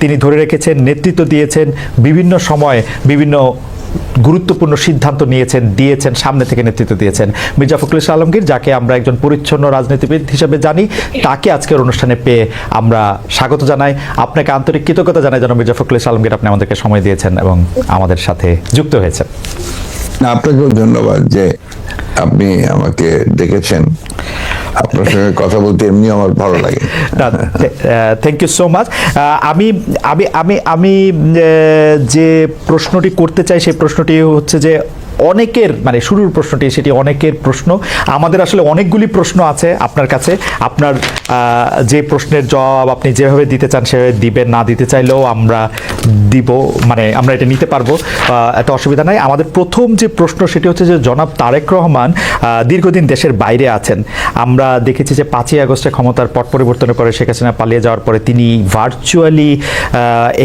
তিনি ধরে রেখেছেন, নেতৃত্ব দিয়েছেন, বিভিন্ন সময় বিভিন্ন গুরুত্বপূর্ণ সিদ্ধান্ত নিয়েছেন, দিয়েছেন, সামনে থেকে নেতৃত্ব দিয়েছেন। মির্জা ফখরুল ইসলাম আলমগীর, যাকে আমরা একজন পরিচ্ছন্ন রাজনীতিবিদ হিসেবে জানি, তাকে আজকের অনুষ্ঠানে পেয়ে আমরা স্বাগত জানাই। আপনাকে আন্তরিক কৃতজ্ঞতা জানাই যেন মির্জা ফখরুল ইসলাম আলমগীর আপনি আমাদেরকে সময় দিয়েছেন এবং আমাদের সাথে যুক্ত হয়েছেন। আপনাকেও ধন্যবাদ যে আপনি আমাকে ডেকেছেন। আপনার সঙ্গে কথা বলতে এমনি আমার ভালো লাগে। থ্যাংক ইউ সো মাচ আমি আমি আমি আমি যে প্রশ্নটি করতে চাই, সেই প্রশ্নটি হচ্ছে যে অনেকের মানে শুরুর প্রশ্নটি সেটি অনেকের প্রশ্ন। আমাদের আসলে অনেকগুলি প্রশ্ন আছে আপনার কাছে। আপনার যে প্রশ্নের জবাব আপনি যেভাবে দিতে চান সেভাবে দিবেন, না দিতে চাইলেও আমরা দিব মানে আমরা এটা নিতে পারব এত অসুবিধা নাই। আমাদের প্রথম যে প্রশ্ন সেটি হচ্ছে যে, জনাব তারেক রহমান দীর্ঘদিন দেশের বাইরে আছেন। আমরা দেখেছি যে পাঁচই আগস্টে ক্ষমতার পট পরিবর্তনের পরে শেখ হাসিনা পালিয়ে যাওয়ার পরে তিনি ভার্চুয়ালি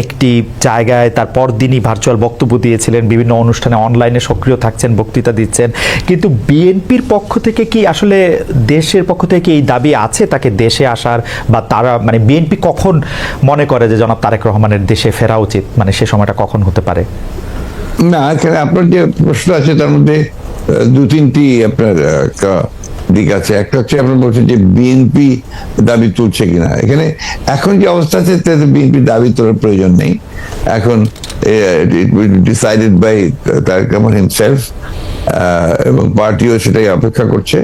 একটি জায়গায় তার পরদিনই ভার্চুয়াল বক্তব্য দিয়েছিলেন। বিভিন্ন অনুষ্ঠানে অনলাইনে সক্রিয় থাকছেন, বক্তৃতা দিচ্ছেন। কিন্তু বিএনপির পক্ষ থেকে কি আসলে দেশের পক্ষ থেকে এই দাবি আছে তাকে দেশে আসার বা তারা মানে বিএনপি কখন মনে করে যে জনাব তারেক রহমানের দেশে ফেরা উচিত? মানে সে সময়টা কখন হতে পারে? না, এখানে আপনার যে প্রশ্ন আছে, তার মধ্যে দু তিনটি আপনার দিক আছে। একটা হচ্ছে আপনার বলছেন যে বিএনপি দাবি তুলছে কিনা। এখানে এখন যে অবস্থা আছে, তাতে বিএনপি দাবি তোলার প্রয়োজন নেই। এখন decided by Tarique Rahman himself এবং পার্টিও সেটাই অপেক্ষা করছে।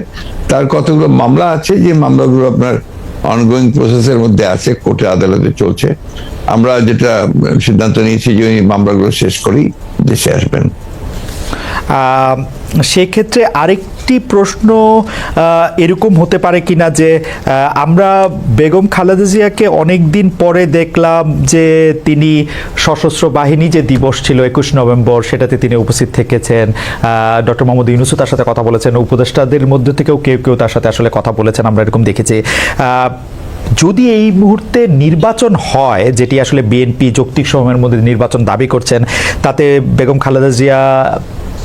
তার কতগুলো মামলা আছে, যে মামলাগুলো আপনার অনগোয়িং প্রসেসের মধ্যে আছে, কোর্টে আদালতে চলছে। আমরা যেটা সিদ্ধান্ত নিয়েছি যে ওই মামলাগুলো শেষ করেই দেশে আসবেন। সেক্ষেত্রে আরেকটি প্রশ্ন এরকম হতে পারে কিনা যে আমরা বেগম খালেদা জিয়াকে অনেক দিন পরে দেখলাম যে তিনি সশস্ত্র বাহিনী যে দিবস ছিল একুশ নভেম্বর, সেটাতে তিনি উপস্থিত থেকেছেন। ডক্টর মোহাম্মদ ইউনুসও তার সাথে কথা বলেছেন। উপদেষ্টাদের মধ্যে থেকেও কেউ কেউ তার সাথে আসলে কথা বলেছেন, আমরা এরকম দেখেছি। যদি এই মুহূর্তে নির্বাচন হয়, যেটি আসলে বিএনপি যৌক্তিক সময়ের মধ্যে নির্বাচন দাবি করছেন, তাতে বেগম খালেদা জিয়া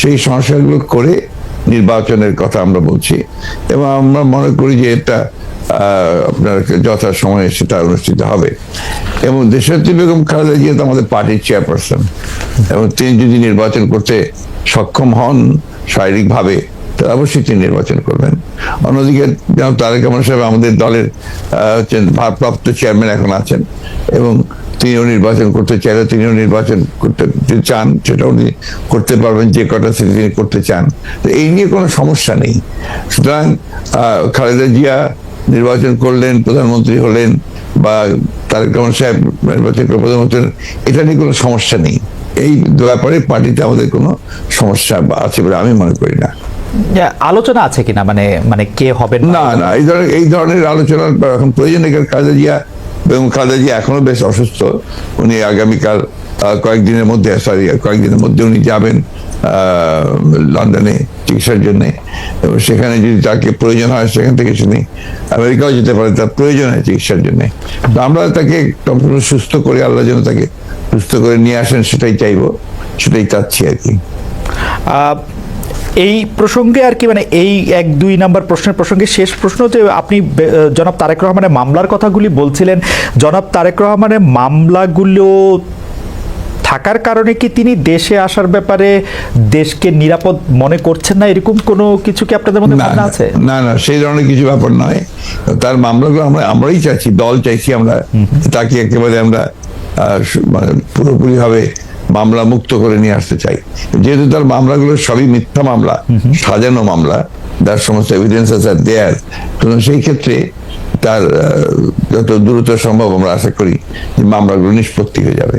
সেই সংস্কারগুলো করে নির্বাচনের কথা আমরা বলছি। এবং আমরা মনে করি যে এটা আপনার যথা সময়ে সেটা অনুষ্ঠিত হবে। এবং দেশাত্রী বেগম খালেদা জিয়া তো আমাদের পার্টির চেয়ারপারসন। এবং তিনি যদি নির্বাচন করতে সক্ষম হন শারীরিকভাবে, তাহলে অবশ্যই তিনি নির্বাচন করবেন। অন্যদিকে তারেক রহমান সাহেব আমাদের দলের ভারপ্রাপ্ত চেয়ারম্যান এখন আছেন। এবং তিনিও নির্বাচন করতে চাইলে তিনিও নির্বাচন করতে চান সেটা উনি করতে পারবেন যে কটা সিট তিনি করতে চান। তো এই নিয়ে কোনো সমস্যা নেই। সুতরাং খালেদা জিয়া নির্বাচন করলেন প্রধানমন্ত্রী হলেন বা তারেক রহমান সাহেব নির্বাচন করে প্রধানমন্ত্রী হলেন, এটা নিয়ে কোনো সমস্যা নেই। এই ব্যাপারে পার্টিতে আমাদের কোনো সমস্যা আছে বলে আমি মনে করি না। আলোচনা আছে কিনা? মানে মানে কে হবেন না না এই ধরনের এই ধরনের আলোচনার এখন প্রয়োজন খালেদা জিয়া এবং খালেদা জিয়া এখনও বেশ অসুস্থ। উনি আগামীকাল কয়েকদিনের মধ্যে সরি কয়েকদিনের মধ্যে উনি যাবেন লন্ডনে চিকিৎসার জন্য। সেখানে যদি তাকে প্রয়োজন হয়, সেখান থেকে তিনি আমেরিকাও যেতে পারে, তার প্রয়োজন হয় চিকিৎসার জন্য। তো আমরা তাকে সম্পূর্ণ সুস্থ করে, আল্লাহ যেন তাকে সুস্থ করে নিয়ে আসেন, সেটাই চাইব, সেটাই চাচ্ছি আর কি। এই প্রসঙ্গে আর কি মানে এই এক দুই নাম্বার প্রশ্নের প্রসঙ্গে শেষ প্রশ্ন যে আপনি জনাব তারেক রহমানের মামলার কথাগুলি বলছিলেন। জনাব তারেক রহমানের মামলাগুলো থাকার কারণে কি তিনি দেশে আসার ব্যাপারে দেশকে নিরাপদ মনে করছেন না? এরকম কোনো কিছু কি আপনাদের মধ্যে না আছে? না না সেই ধরনের কিছু ব্যাপার নয়। তার মামলাগুলো আমরা আমরাই চাইছি দল চাইছি আমরা। তাকে একেবারে আমরা আহ, মামলা মুক্ত করে নিয়ে আসতে চাই। যেহেতু তার মামলাগুলো সবই মিথ্যা মামলা, সাজানো মামলা, তার সমস্ত এভিডেন্স আছে দেয়ার সুতরাং সেই ক্ষেত্রে তার যত দ্রুত সম্ভব আমরা আশা করি যে মামলাগুলো নিষ্পত্তি হয়ে যাবে।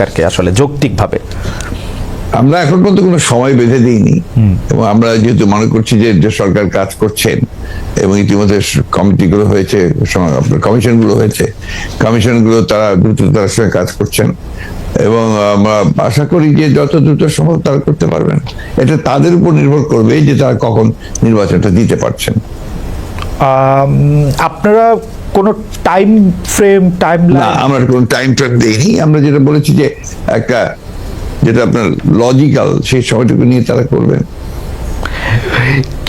সরকারকে আসলে যৌক্তিকভাবে? আমরা এখন পর্যন্ত কোনো সময় বেঁধে দিইনি। এবং আমরা যেহেতু মনে করছি যে যে সরকার কাজ করছেন এবং ইতিমধ্যে কমিটিগুলো হয়েছে কমিশনগুলো হয়েছে কমিশনগুলো তারা দ্রুততার সঙ্গে কাজ করছেন। এবং আমরা আশা করি যে যত দ্রুত সম্ভব তারা করতে পারবেন। এটা তাদের উপর নির্ভর করবে যে তারা কখন নির্বাচনটা দিতে পারছেন। আপনারা কোনো টাইম ফ্রেম টাইম না আমরা কোনো টাইম ট্র্যাক দেইনি। আমরা যেটা বলেছি যে একটা যেটা আপনার লজিক্যাল সেই সময়টুকু নিয়ে তারা করবেন।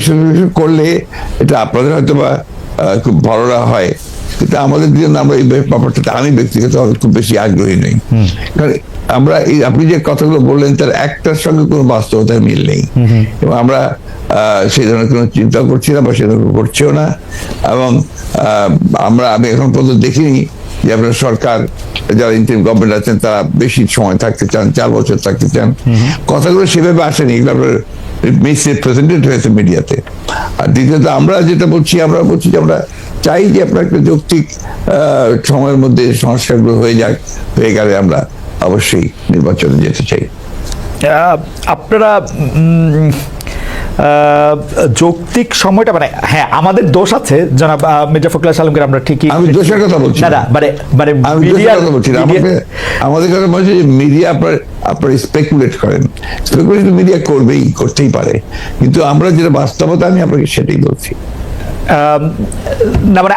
স্পেকুলেশন করলে এটা আপনাদের হয়তো বা খুব বড়রা হয়। কিন্তু আমাদের জন্য আমরা এই ব্যাপারটাতে আমি ব্যক্তিগত খুব বেশি আগ্রহী নই। কারণ আমরা এই আপনি যে কথাগুলো বললেন তার একটার সঙ্গে কোনো বাস্তবতার মিল নেই। এবং আমরা আহ, সেই ধরনের কোনো চিন্তা করছি না বা সে ধরনের করছিও না। এবং আহ, আমরা আমি এখন পর্যন্ত দেখিনি যে আপনার সরকার, যারা ইন্টারিম গভর্নমেন্ট আছেন, তারা বেশি সময় থাকতে চান, চার বছর থাকতে চান। কথাগুলো সেভাবে আসেনি, এগুলো আপনার মিসরিপ্রেজেন্টেড হয়েছে মিডিয়াতে। আর দ্বিতীয়ত, আমরা যেটা বলছি, আমরা বলছি যে আমরা চাই যে আপনার একটা যৌক্তিক সময়ের মধ্যে সংস্কারগুলো হয়ে যাক, হয়ে গেলে আমরা অবশ্যই নির্বাচনে যেতে চাই। আপনারা যৌক্তিক সময়টা মানে হ্যাঁ আমাদের দোষ আছে জনাব মির্জা ফখরুল আলমকে আমরা ঠিকই আমি দোষের কথা বলছি না। মানে মানে কথা বলছি আমাদের কথা বলছি মিডিয়া আপনার আপনার স্পেকুলেট করেন। স্পেকুলেট মিডিয়া করবেই করতেই পারে। কিন্তু আমরা যেটা বাস্তবতা আমি আপনাকে সেটাই বলছি। না মানে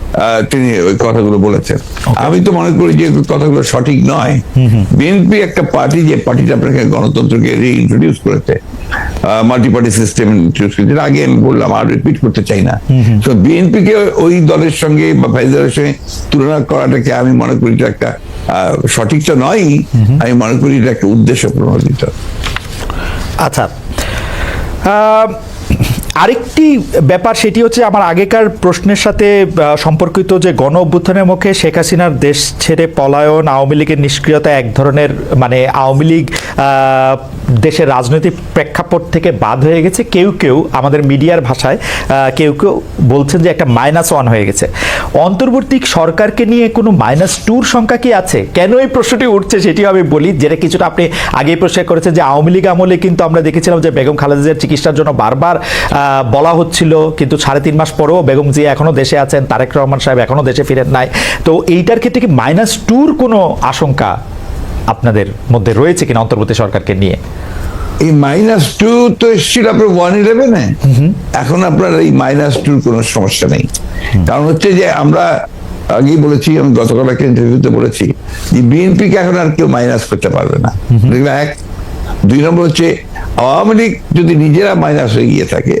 তিনি ওই কথাগুলো বলেছেন। আমি তো মনে করি যে কথাগুলো সঠিক নয়। বিএনপি একটা পার্টি যে পার্টিটা আপনাকে গণতন্ত্রকে রিইন্ট্রোডিউস করেছে মাল্টি পার্টি সিস্টেম ইন্ট্রোডিউস করেছে আগে আমি বললাম আর রিপিট করতে চাই না। তো বিএনপি কে ওই দলের সঙ্গে বা ফাইজারের সঙ্গে তুলনা করাটাকে আমি মনে করি এটা একটা আহ, সঠিক তো নয় আমি মনে করি এটা একটা উদ্দেশ্য প্রণোদিত। আচ্ছা। আহ, আরেকটি ব্যাপার সেটি হচ্ছে আমার আগেকার প্রশ্নের সাথে সম্পর্কিত যে গণ অভ্যুত্থানের মুখে শেখ হাসিনার দেশ ছেড়ে পলায়ন, আওয়ামী লীগের নিষ্ক্রিয়তা এক ধরনের মানে আওয়ামী লীগ দেশের রাজনৈতিক প্রেক্ষাপট থেকে বাদ হয়ে গেছে। কেউ কেউ আমাদের মিডিয়ার ভাষায় কেউ কেউ বলছেন যে একটা মাইনাস ওয়ান হয়ে গেছে। অন্তর্বর্তী সরকারকে নিয়ে কোনো মাইনাস টুর সংখ্যা কি আছে? কেন এই প্রশ্নটি উঠছে সেটিও আমি বলি, যেটা কিছুটা আপনি আগেই প্রশ্ন করেছেন যে আওয়ামী লীগ আমলে কিন্তু আমরা দেখেছিলাম যে বেগম খালেদা জিয়ার চিকিৎসার জন্য বারবার বলা হচ্ছিল কিন্তু সাড়ে তিন মাস পরেও বেগম জিয়া এখনও দেশে আছেন তারেক রহমান সাহেব এখনও দেশে ফিরেন নাই। তো এইটার ক্ষেত্রে কি মাইনাস টুর কোনো আশঙ্কা আপনাদের মধ্যে রয়েছে কিনা অন্তর্বর্তী সরকারকে নিয়ে? এই মাইনাস টু তো এসেছিল আপনার ওয়ান ইলেভেনে এখন আপনার এই মাইনাস টুর কোনো সমস্যা নেই। কারণ হচ্ছে যে আমরা আগেই বলেছি আমি গতকাল একটা ইন্টারভিউতে বলেছি যে বিএনপিকে এখন আর কেউ মাইনাস করতে পারবে না। এক দুই নম্বর হচ্ছে আওয়ামী লীগ যদি নিজেরা মাইনাস হয়ে গিয়ে থাকে